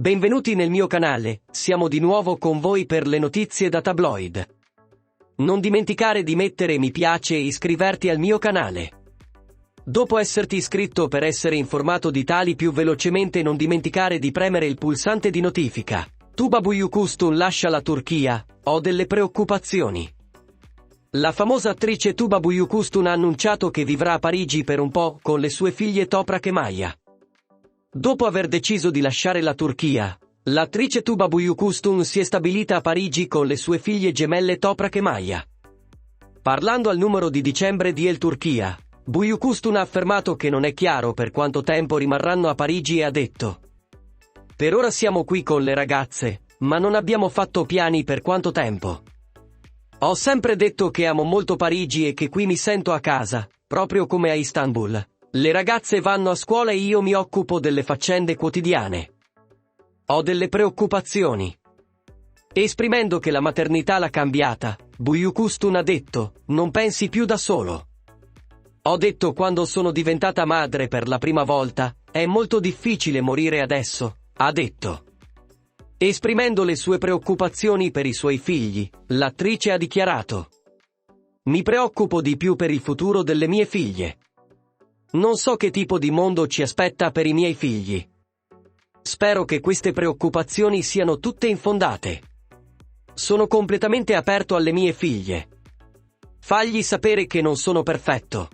Benvenuti nel mio canale, siamo di nuovo con voi per le notizie da tabloid. Non dimenticare di mettere mi piace e iscriverti al mio canale. Dopo esserti iscritto per essere informato di tali più velocemente non dimenticare di premere il pulsante di notifica. Tuba Buyukustun lascia la Turchia, ho delle preoccupazioni. La famosa attrice Tuba Buyukustun ha annunciato che vivrà a Parigi per un po' con le sue figlie Toprak e Maya. Dopo aver deciso di lasciare la Turchia, l'attrice Tuba Buyukustun si è stabilita a Parigi con le sue figlie gemelle Toprak e Maya. Parlando al numero di dicembre di El Turchia, Buyukustun ha affermato che non è chiaro per quanto tempo rimarranno a Parigi e ha detto Per ora siamo qui con le ragazze, ma non abbiamo fatto piani per quanto tempo. Ho sempre detto che amo molto Parigi e che qui mi sento a casa, proprio come a Istanbul. Le ragazze vanno a scuola e io mi occupo delle faccende quotidiane. Ho delle preoccupazioni. Esprimendo che la maternità l'ha cambiata, Buyukustun ha detto, non pensi più da solo. Ho detto quando sono diventata madre per la prima volta, è molto difficile morire adesso, ha detto. Esprimendo le sue preoccupazioni per i suoi figli, l'attrice ha dichiarato. Mi preoccupo di più per il futuro delle mie figlie. Non so che tipo di mondo ci aspetta per i miei figli. Spero che queste preoccupazioni siano tutte infondate. Sono completamente aperto alle mie figlie. Fagli sapere che non sono perfetto.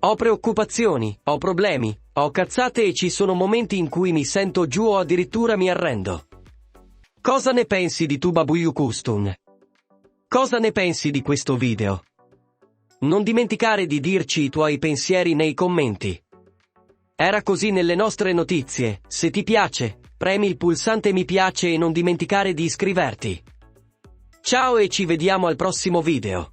Ho preoccupazioni, ho problemi, ho cazzate e ci sono momenti in cui mi sento giù o addirittura mi arrendo. Cosa ne pensi di Tuba Buyukustun? Cosa ne pensi di questo video? Non dimenticare di dirci i tuoi pensieri nei commenti. Era così nelle nostre notizie, se ti piace, premi il pulsante mi piace e non dimenticare di iscriverti. Ciao e ci vediamo al prossimo video.